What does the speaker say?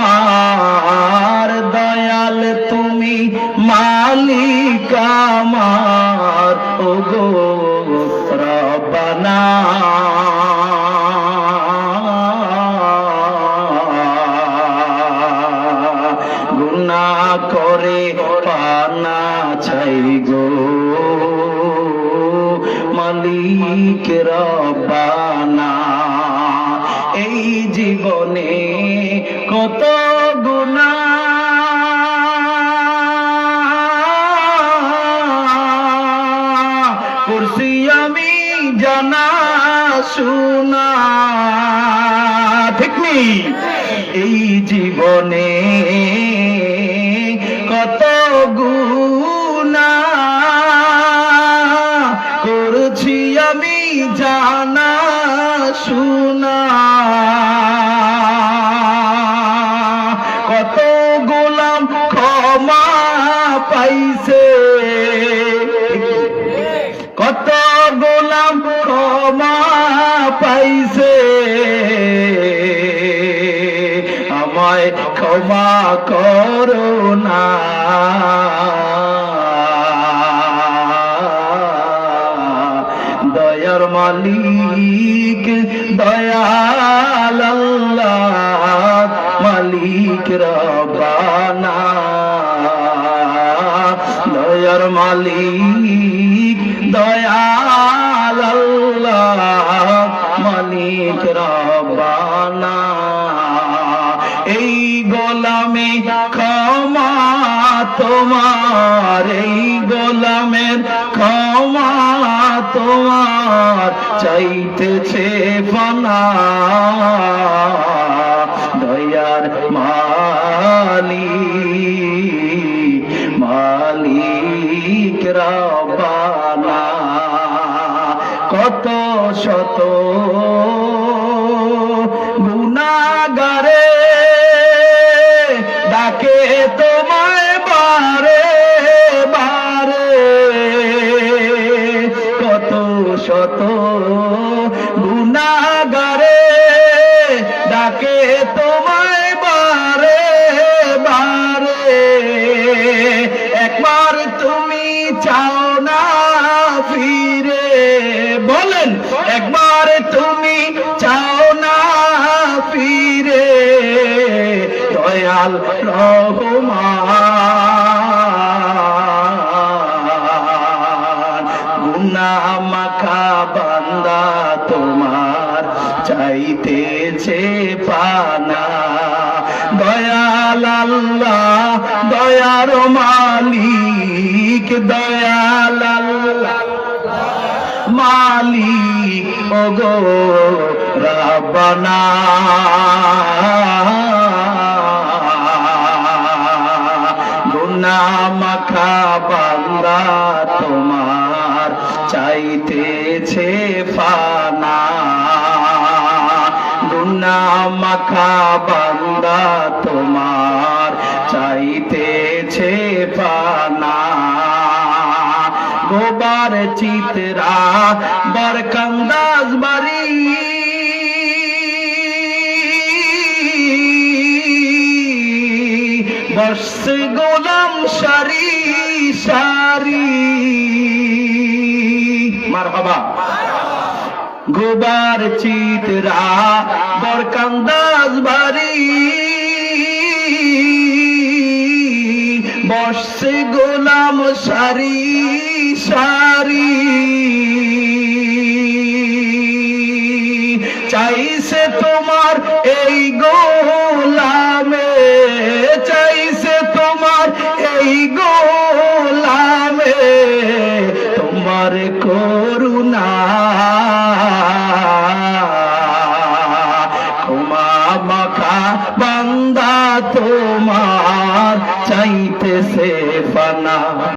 আমার দয়াল তুমি মালিক আমার। ওগো রব্বানা। গুনা করে পানা চাই গো। মালিক রব্বানা। কত গুণা। করছি আমি জানা শুনা। ঠিক এই জীবনে কত গুণা। করছি আমি জানা শুনা। পাইছে। কত গোলাম ক্ষমা পাইছে। আমায় ক্ষমা করো না। দয়ার মালিক দয়াল মালিক রবানা দয়ার মালিক, দয়াল আল্লাহ, মালিক রবানা এই গোলামে ক্ষমা তোমার, এই গোলামের ক্ষমা তোমার চাইতেছে ফনা। দয়ার মালি মালিক কত শত গুনাগারে ডাকে তোমায় বারে বারে। কত শত গুনাগারে ডাকে তোমায় বারে বারে। একবার তুমি চাও না ফিরে বলেন, একবার তুমি চাও না ফিরে, দয়াল রহমান। মাখা বান্দা তোমার চাইতেছে পানা। দয়াল আল্লাহ, দয়ার মালিক, দয়াল মালিক ওগো রাব্বানা। গুনা মাখা বান্দা তোমার চাইতেছে ফানা। গুনা মাখা তোমার চাইতেছে পানা গোবার চিতরা বরকন্দাজ বাড়ি বর্ষ গোলাম সারি সারি মার হবা গোবার চিতরা বরকান্দাজ বাড়ি বর্ষে গোলাম সারি সারি। চাইছে তোমার এই গোলামে, চাইছে তোমার এই গোলামে, তোমার করুণা। ক্ষমা মাখা বান্দা তোমার। চাইতেছে ফানা